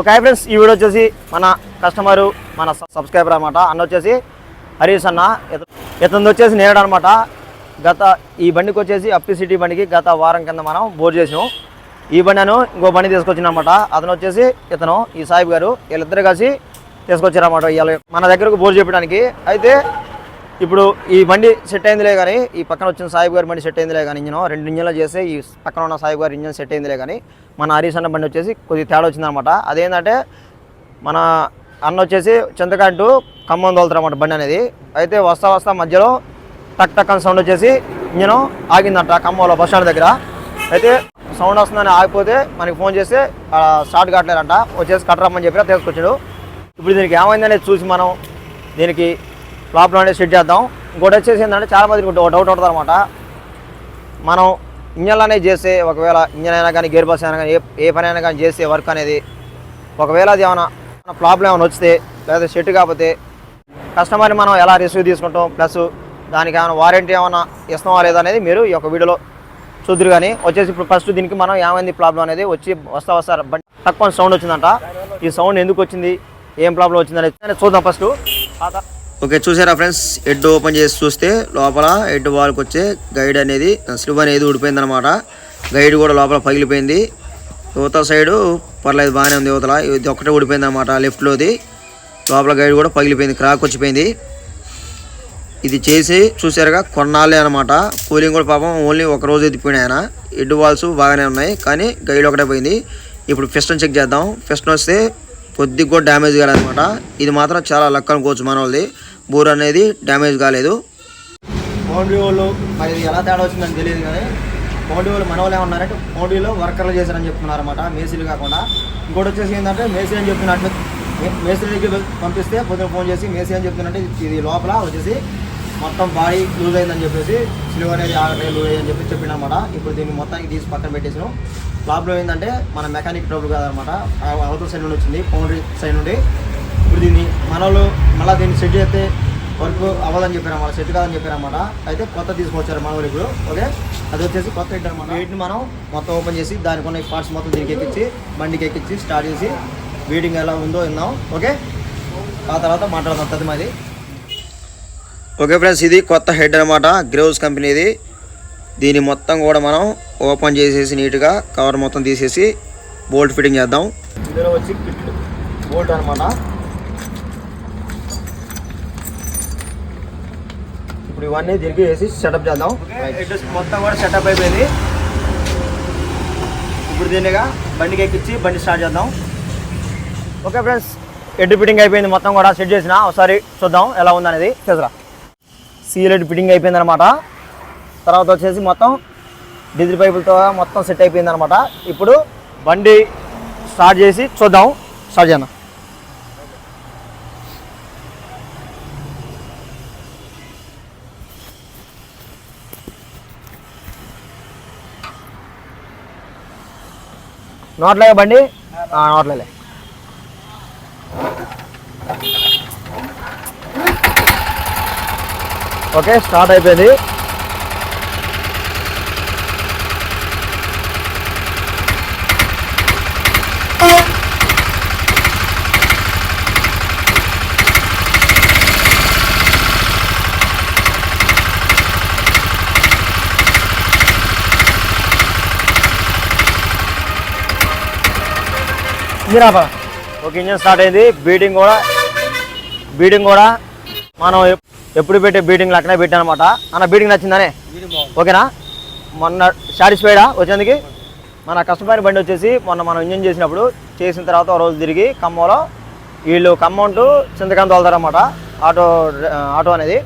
ఒక hi friends ఈ video వచ్చేసి మన కస్టమరు మన సబ్స్క్రైబర్ అనమాట అన్న వచ్చేసి హరీష్ అన్న. ఇతను వచ్చేసి నేరడు అనమాట గత ఈ బండికి వచ్చేసి అప్పి సిటీ బండికి గత వారం కింద మనం బోర్ చేసినాం. ఈ బండి అను ఇంకో బండి తీసుకొచ్చినమాట అతను వచ్చేసి ఇతను ఈ సాహిబ్ గారు వీళ్ళిద్దరు కలిసి తీసుకొచ్చారన్నమాట ఇవాళ. మన దగ్గరకు బోర్ చెప్పడానికి అయితే ఇప్పుడు ఈ బండి సెట్ అయిందిలే కానీ ఈ పక్కన వచ్చిన సాయిబ్ గారి బండి సెట్ అయిందిలే కానీ ఇంజన్ రెండు ఇంజన్లు చేస్తే ఈ పక్కన ఉన్న సాయిబ్ గారి ఇంజన్ సెట్ అయిందిలే కానీ మన హరీష్ అన్న బండి వచ్చేసి కొద్దిగా తేడా వచ్చిందనమాట అదేంటంటే మన అన్న వచ్చేసి చింతకాంటు ఖమ్మం తోలుతారన్నమాట బండి అనేది. అయితే వస్తా వస్తా మధ్యలో టక్ టక్ అని సౌండ్ వచ్చేసి ఇంజన్ ఆగిందంట ఖమ్మంలో బస్ స్టాండ్ దగ్గర. అయితే సౌండ్ వస్తుందని ఆగిపోతే మనకి ఫోన్ చేస్తే స్టార్ట్ కావట్లేదంట. వచ్చేసి కట్టరమ్మని చెప్పి తీసుకొచ్చాడు. ఇప్పుడు దీనికి ఏమైందనేది చూసి మనం దీనికి ఫ్లాప్లో అనేది సెట్ చేద్దాం. ఇంకోటి వచ్చేసి ఏంటంటే చాలామందికి ఒక డౌట్ ఉంటుంది అనమాట మనం ఇంజన్లు అనేది చేస్తే ఒకవేళ ఇంజన్ అయినా కానీ గేర్ బస్ అయినా కానీ ఏ ఏ పని అయినా కానీ చేస్తే వర్క్ అనేది ఒకవేళ అది ఏమైనా ప్రాబ్లం ఏమైనా వస్తే లేదా సెట్ కాకపోతే కస్టమర్ని మనం ఎలా రిసీవ్ తీసుకుంటాం ప్లస్ దానికి ఏమైనా వారంటీ ఏమైనా ఇస్తామా లేదా అనేది మీరు ఈ యొక్క వీడియోలో చూద్దరు కానీ వచ్చేసి ఇప్పుడు ఫస్ట్ దీనికి మనం ఏమైంది ప్రాబ్లం అనేది వచ్చి వస్తా వస్తా బండి తక్కువ సౌండ్ వచ్చిందంట. ఈ సౌండ్ ఎందుకు వచ్చింది? ఏం ప్రాబ్లం వచ్చింది అనేది చూద్దాం ఫస్ట్ ఓకే చూసారా ఫ్రెండ్స్? హెడ్ ఓపెన్ చేసి చూస్తే లోపల హెడ్ వాల్కి వచ్చే గైడ్ అనేది స్లివ్ అనేది ఊడిపోయిందనమాట గైడ్ కూడా లోపల పగిలిపోయింది. యువత సైడు పర్లేదు బాగానే ఉంది యువతల. ఇది ఒకటే ఊడిపోయింది అనమాట లెఫ్ట్లోది. లోపల గైడ్ కూడా పగిలిపోయింది క్రాక్ వచ్చిపోయింది. ఇది చేసి చూసారుగా కొన్నాళ్ళే అనమాట కూలింగ్ కూడా పాపం ఓన్లీ ఒక రోజు ఎత్తిపోయినాయి ఆయన. హెడ్ వాల్స్ బాగానే ఉన్నాయి కానీ గైడ్ ఒకటే పోయింది. ఇప్పుడు ఫిస్టన్ చెక్ చేద్దాం. ఫిస్టన్ వస్తే కొద్దిగా కూడా డ్యామేజ్ కాదనమాట ఇది మాత్రం చాలా లక్ అనుకోవచ్చు మన వాళ్ళది బోర్ అనేది డ్యామేజ్ కాలేదు. బౌండరీ వాళ్ళు మరి ఇది ఎలా తేడా వచ్చిందని తెలియదు కానీ బౌండరీ వాళ్ళు మన వాళ్ళు ఏమన్నారంటే బౌండరీలో వర్కర్లు చేశారని చెప్తున్నారు అనమాట మేసీలు కాకుండా. ఇంకోటి వచ్చేసి ఏంటంటే మేసీ అని చెప్తున్నట్టు మేసీ మేస్త్రి దగ్గర పంపిస్తే పొద్దున ఫోన్ చేసి మేసీ అని చెప్తున్నట్టు ఇది లోపల వచ్చేసి మొత్తం బాడీ లూజ్ అయిందని చెప్పేసి సిల్వర్ అనేది ఆగటే లూజ్ అయ్యని చెప్పి చెప్పిండనమాట ఇప్పుడు దీన్ని మొత్తానికి తీసి పక్కన పెట్టేసాను. ప్రాబ్లం ఏంటంటే మన మెకానిక్ ట్రబుల్ కాదనమాట అవతల సైడ్ నుండి వచ్చింది బౌండరీ సైడ్ నుండి. ఇప్పుడు దీన్ని మన వాళ్ళు మళ్ళీ దీన్ని సెట్ చేస్తే వర్క్ అవ్వదని చెప్పారన్నమాట సెట్ కాదని చెప్పారన్నమాట అయితే కొత్త తీసుకొచ్చారు మన ఇప్పుడు ఓకే అది వచ్చేసి కొత్త హెడ్ అనమాట వీటిని మనం మొత్తం ఓపెన్ చేసి దానికి ఉన్న పార్ట్స్ మొత్తం దీనికి ఎక్కించి బండికి ఎక్కించి స్టార్ట్ చేసి వీడింగ్ ఎలా ఉందో విందాం ఓకే ఆ తర్వాత మాట్లాడదాం తది మాది. ఓకే ఫ్రెండ్స్ ఇది కొత్త హెడ్ అనమాట గ్రేవ్స్ కంపెనీది దీన్ని మొత్తం కూడా మనం ఓపెన్ చేసేసి నీట్గా కవర్ మొత్తం తీసేసి బోల్ట్ ఫిట్టింగ్ చేద్దాం. ఇందులో వచ్చి బోల్ట్ అనమాట ఇప్పుడు ఇవన్నీ దీనికి వేసి సెటప్ చేద్దాం. మొత్తం కూడా సెటప్ అయిపోయింది. ఇప్పుడు దీనిగా బండికి ఎక్కించి బండి స్టార్ట్ చేద్దాం. ఓకే ఫ్రెండ్స్ హెడ్ ఫిట్టింగ్ అయిపోయింది. మొత్తం కూడా సెట్ చేసిన. ఒకసారి చూద్దాం ఎలా ఉందనేది. చేసరా. సీల్ హెడ్ ఫిట్టింగ్ అయిపోయింది అనమాట తర్వాత వచ్చేసి మొత్తం డీజిల్ పైపులతో మొత్తం సెట్ అయిపోయింది అనమాట ఇప్పుడు బండి స్టార్ట్ చేసి చూద్దాం. స్టార్ట్ చేద్దాం. నోట్లే బండి? నోట్లలే. ఓకే స్టార్ట్ అయిపోయింది. ఇంజిన్ ఒక ఇంజన్ స్టార్ట్ అయింది. బీటింగ్ కూడా బీటింగ్ కూడా మనం ఎప్పుడు పెట్టే బీటింగ్ అక్కడే పెట్టానమాట అన్న బీటింగ్ నచ్చిందనే? ఓకేనా? మొన్న సాటిస్ఫైడా వచ్చేందుకు? మన కస్టమర్ బండి వచ్చేసి మొన్న మనం ఇంజన్ చేసినప్పుడు చేసిన తర్వాత ఒక రోజు తిరిగి ఖమ్మంలో వీళ్ళు ఖమ్మం టు చింతకాంత వెళ్తారన్నమాట ఆటో ఆటో అనేది.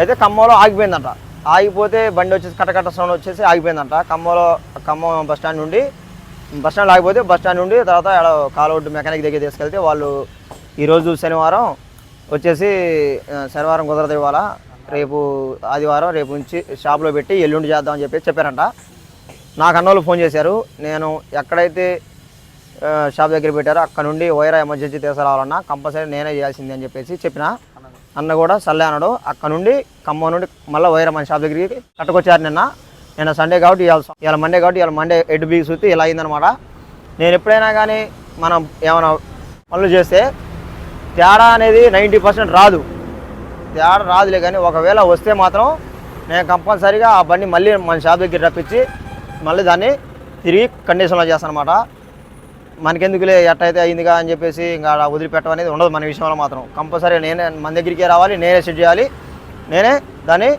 అయితే ఖమ్మంలో ఆగిపోయిందంట. ఆగిపోతే బండి వచ్చేసి కట్టకట్ట సౌండ్ వచ్చేసి ఆగిపోయిందంట. ఖమ్మంలో ఖమ్మం బస్ స్టాండ్ నుండి బస్ స్టాండ్ ఆగిపోతే బస్ స్టాండ్ నుండి తర్వాత ఆడ కాలౌట్ మెకానిక్ దగ్గర తీసుకెళ్తే వాళ్ళు ఈరోజు శనివారం వచ్చేసి శనివారం కుదరదు ఇవాళ. రేపు ఆదివారం రేపు నుంచి షాప్లో పెట్టి ఎల్లుండి చేద్దామని చెప్పి చెప్పారంట. నాకు అన్నోళ్ళు ఫోన్ చేశారు. నేను ఎక్కడైతే షాప్ దగ్గర పెట్టారో అక్కడ నుండి వైరా ఎమర్జెన్సీ తీసుకురావాలన్నా కంపల్సరీ నేనే చేయాల్సింది అని చెప్పేసి చెప్పిన. అన్న కూడా సర్లే అన్నాడు. అక్కడ నుండి ఖమ్మం నుండి మళ్ళీ వైరా మన షాప్ దగ్గరికి కట్టుకొచ్చారు నిన్న. నేను సండే కాబట్టి ఇవాళ ఇవాళ మండే కాబట్టి ఇవాళ మండే ఎడ్ బీక్స్ చూస్తే ఇలా అయిందనమాట నేను ఎప్పుడైనా కానీ మనం ఏమైనా పనులు చేస్తే తేడా అనేది నైంటీ పర్సెంట్ రాదు. తేడా రాదులే కానీ ఒకవేళ వస్తే మాత్రం నేను కంపల్సరీగా ఆ బండి మళ్ళీ మన షాప్ దగ్గర రప్పించి మళ్ళీ దాన్ని తిరిగి కండిషన్లో చేస్తాను అనమాట మనకెందుకులే ఎట్టయితే అయిందిగా అని చెప్పేసి ఇంకా వదిలిపెట్టడం అనేది ఉండదు మన విషయంలో మాత్రం. కంపల్సరీ నేనే మన దగ్గరికే రావాలి నేనే సెట్ చేయాలి నేనే దాన్ని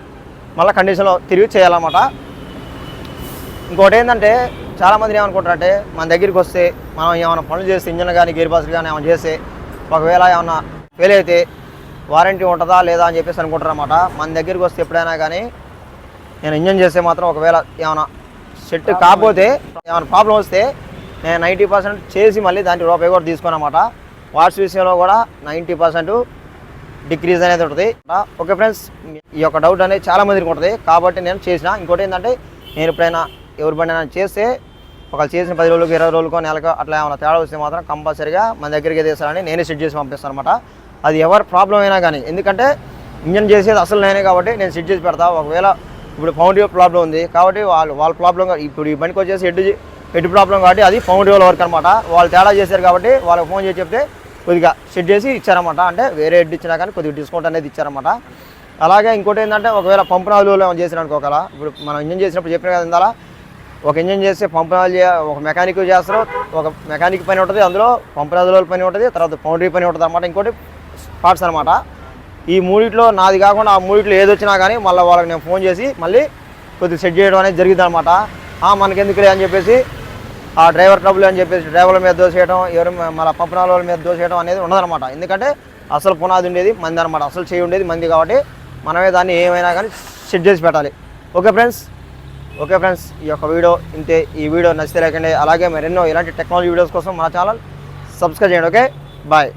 మళ్ళీ కండిషన్లో తిరిగి చేయాలన్నమాట. ఇంకోటి ఏంటంటే చాలామంది ఏమనుకుంటారంటే మన దగ్గరికి వస్తే మనం ఏమైనా పనులు చేస్తే ఇంజన్ కానీ గేర్ బాక్స్ కానీ ఏమైనా చేస్తే ఒకవేళ ఏమైనా ఫెయిల్ అయితే వారంటీ ఉంటుందా లేదా అని చెప్పేసి అనుకుంటారు అనమాట మన దగ్గరికి వస్తే ఎప్పుడైనా కానీ నేను ఇంజన్ చేస్తే మాత్రం ఒకవేళ ఏమైనా సెట్ కాకపోతే ఏమైనా ప్రాబ్లం వస్తే నేను నైంటీ పర్సెంట్ చేసి మళ్ళీ దానికి రూపాయి కూడా తీసుకోనమాట వాట్స్ విషయంలో కూడా నైంటీ పర్సెంట్ డిక్రీజ్ అనేది ఉంటుంది. ఓకే ఫ్రెండ్స్ ఈ యొక్క డౌట్ అనేది చాలా మందికి ఉంటుంది. కాబట్టి నేను చేసిన ఇంకోటి ఏంటంటే నేను ఎప్పుడైనా ఎవరి బండి చేస్తే ఒకళ్ళు చేసిన పది రోజులకు ఇరవై రోజులకు నెలకు అట్లా ఏమైనా తేడా వస్తే మాత్రం కంపల్సరీగా మన దగ్గరికి తీసాలని నేనే సెట్ చేసి పంపిస్తాను అనమాట అది ఎవరి ప్రాబ్లం అయినా కానీ ఎందుకంటే ఇంజన్ చేసేది అసలు నేనే కాబట్టి నేను సెట్ చేసి పెడతా. ఒకవేళ ఇప్పుడు ఫౌండ్ ప్రాబ్లం ఉంది కాబట్టి వాళ్ళు వాళ్ళ ప్రాబ్లం ఇప్పుడు ఈ బండికి వచ్చేసి హెడ్ హెడ్ ప్రాబ్లం కాబట్టి అది ఫౌండ్ వర్క్ అనమాట వాళ్ళు తేడా చేశారు కాబట్టి వాళ్ళకి ఫోన్ చేసి చెప్తే కొద్దిగా సెట్ చేసి ఇచ్చారన్నమాట. అంటే వేరే హెడ్ ఇచ్చినా కానీ కొద్దిగా డిస్కౌంట్ అనేది ఇచ్చారన్నమాట. అలాగే ఇంకోటి ఏంటంటే ఒకవేళ పంపు నాలుగులో చేసిన అనుకోగల ఇప్పుడు మనం ఇంజన్ చేసినప్పుడు చెప్పిన కదా ఇందాలా ఒక ఇంజన్ చేస్తే పంపు ఒక మెకానిక్ చేస్తారు ఒక మెకానిక్ పని ఉంటుంది అందులో పంపు పని ఉంటుంది తర్వాత పౌండరీ పని ఉంటుంది అనమాట ఇంకోటి పార్ట్స్ అనమాట ఈ మూడిట్లో నాది కాకుండా ఆ మూడిట్లో ఏది వచ్చినా కానీ మళ్ళీ వాళ్ళకి నేను ఫోన్ చేసి మళ్ళీ కొద్దిగా సెట్ చేయడం అనేది జరిగింది అనమాట మనకెందుకులే అని చెప్పేసి ఆ డ్రైవర్ ట్రబుల్ అని చెప్పేసి డ్రైవర్ల మీద దోసేయడం ఎవరు మళ్ళీ పంపనాల వాళ్ళ మీద దోసేయడం అనేది ఉండదన్నమాట ఎందుకంటే అసలు పునాది ఉండేది మంది అనమాట అసలు చేయి ఉండేది మంది కాబట్టి మనమే దాన్ని ఏమైనా కానీ సెట్ చేసి పెట్టాలి. ఓకే ఫ్రెండ్స్ ఓకే ఫ్రెండ్స్ ఈ యొక్క వీడియో ఇంతే. ఈ వీడియో నచ్చితే లేకండి అలాగే మరెన్నో ఇలాంటి టెక్నాలజీ వీడియోస్ కోసం మా ఛానల్ సబ్స్క్రైబ్ చేయండి ఓకే? బాయ్.